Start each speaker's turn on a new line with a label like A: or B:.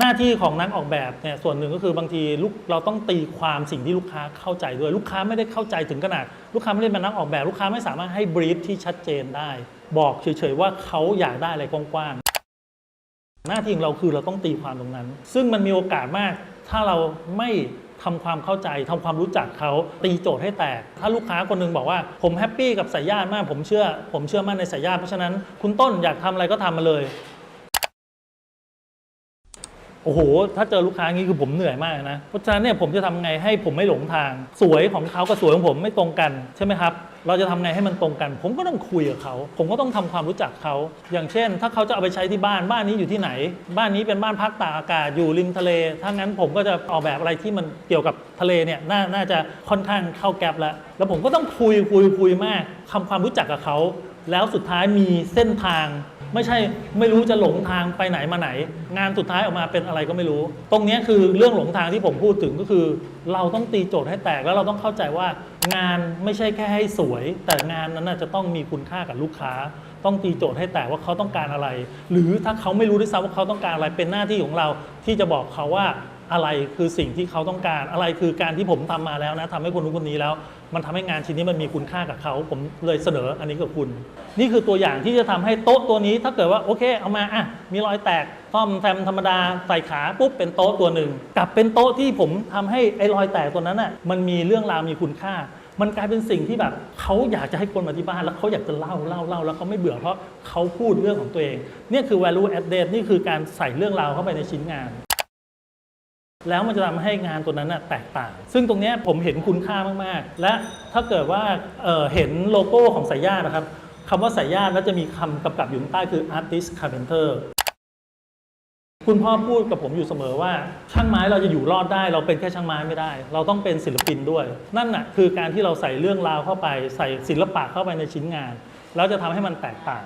A: หน้าที่ของนักออกแบบเนี่ยส่วนหนึ่งก็คือบางทีลูกเราต้องตีความสิ่งที่ลูกค้าเข้าใจด้วยลูกค้าไม่ได้เข้าใจถึงขนาด ลูกค้าไม่ได้เป็นนักออกแบบ ลูกค้าไม่สามารถให้บรีฟที่ชัดเจนได้ บอกเฉยๆว่าเขาอยากได้อะไรกว้างๆหน้าที่ของเราคือเราต้องตีความตรงนั้น ซึ่งมันมีโอกาสมาก ถ้าเราไม่ทำความเข้าใจทำความรู้จักเขาตีโจทย์ให้แตก ถ้าลูกค้าคนหนึงบอกว่าผมแฮปปี้กับสายญาติมากผมเชื่อ ผมเชื่อมั่นในสายญาติเพราะฉะนั้นคุณต้นอยากทำอะไรก็ทำมาเลย โอ้โห ถ้าเจอลูกค้างนี้คือผมเหนื่อยมากนะ เพราะฉะนั้นเนี่ยผมจะทำไงให้ผมไม่หลงทาง สวยของเขากับสวยของผมไม่ตรงกันใช่ไหมครับ เราจะทำไงให้มันตรงกัน ผมก็ต้องคุยกับเขา ผมก็ต้องทำความรู้จักเขา อย่างเช่น ถ้าเขาจะเอาไปใช้ที่บ้าน บ้านนี้อยู่ที่ไหน บ้านนี้เป็นบ้านพักตากอากาศอยู่ริมทะเล ถ้างั้นผมก็จะออกแบบอะไรที่มันเกี่ยวกับทะเลเนี่ยนน่าจะค่อนข้างเข้าแก๊ปแล้ว แล้วผมก็ต้องคุยคุยคุยมากทำความรู้จักกับเขา แล้วสุดท้ายมีเส้นทาง ไม่ใช่ไม่รู้จะหลงทางไปไหนมาไหน งานสุดท้ายออกมาเป็นอะไรก็ไม่รู้ ตรงนี้คือเรื่องหลงทางที่ผมพูดถึงก็คือ เราต้องตีโจทย์ให้แตกแล้วเราต้องเข้าใจว่างานไม่ใช่แค่ให้สวย แต่งานนั้นจะต้องมีคุณค่ากับลูกค้า ต้องตีโจทย์ให้แตกว่าเขาต้องการอะไร หรือถ้าเขาไม่รู้ด้วยซ้ำว่าเขาต้องการอะไรเป็นหน้าที่ของเราที่จะบอกเขาว่า อะไรคือสิ่งที่เขาต้องการ อะไรคือการที่ผมทำมาแล้วนะทำให้คนนู้นคนนี้แล้ว มันทำให้งานชิ้นนี้มันมีคุณค่ากับเขา ผมเลยเสนออันนี้กับคุณ นี่คือตัวอย่างที่จะทำให้โต๊ะตัวนี้ ถ้าเกิดว่าโอเคเอามาอะมีรอยแตกซ่อมแซมธรรมดาใส่ขาปุ๊บเป็นโต๊ะตัวหนึ่งกลับเป็นโต๊ะที่ผมทำให้ไอ้รอยแตกตัวนั้นอะมันมีเรื่องราวมีคุณค่ามันกลายเป็นสิ่งที่แบบเขาอยากจะให้คนมาที่บ้านแล้วเขาอยากจะเล่าเล่าเล่าแล้วเขาไม่เบื่อเพราะเขาพูดเรื่องของตัวเอง เนี่ยคือ value added นี่คือการใส่เรื่องราวเข้าไปในชิ้นงาน แล้วมันจะทำให้งานตัวนั้นแตกต่าง ซึ่งตรงนี้ผมเห็นคุณค่ามากๆ และถ้าเกิดว่าเเห็นโลโก้ของสายญาตินะครับคำว่าสายญาติแล้วจะมีคำกำกับอยู่ข้างใต้คือ artist carpenter คุณพ่อพูดกับผมอยู่เสมอว่า ช่างไม้เราจะอยู่รอดได้ เราเป็นแค่ช่างไม้ไม่ได้ เราต้องเป็นศิลปินด้วย นั่นน่ะคือการที่เราใส่เรื่องราวเข้าไป ใส่ศิลปะเข้าไปในชิ้นงาน แล้วจะทำให้มันแตกต่าง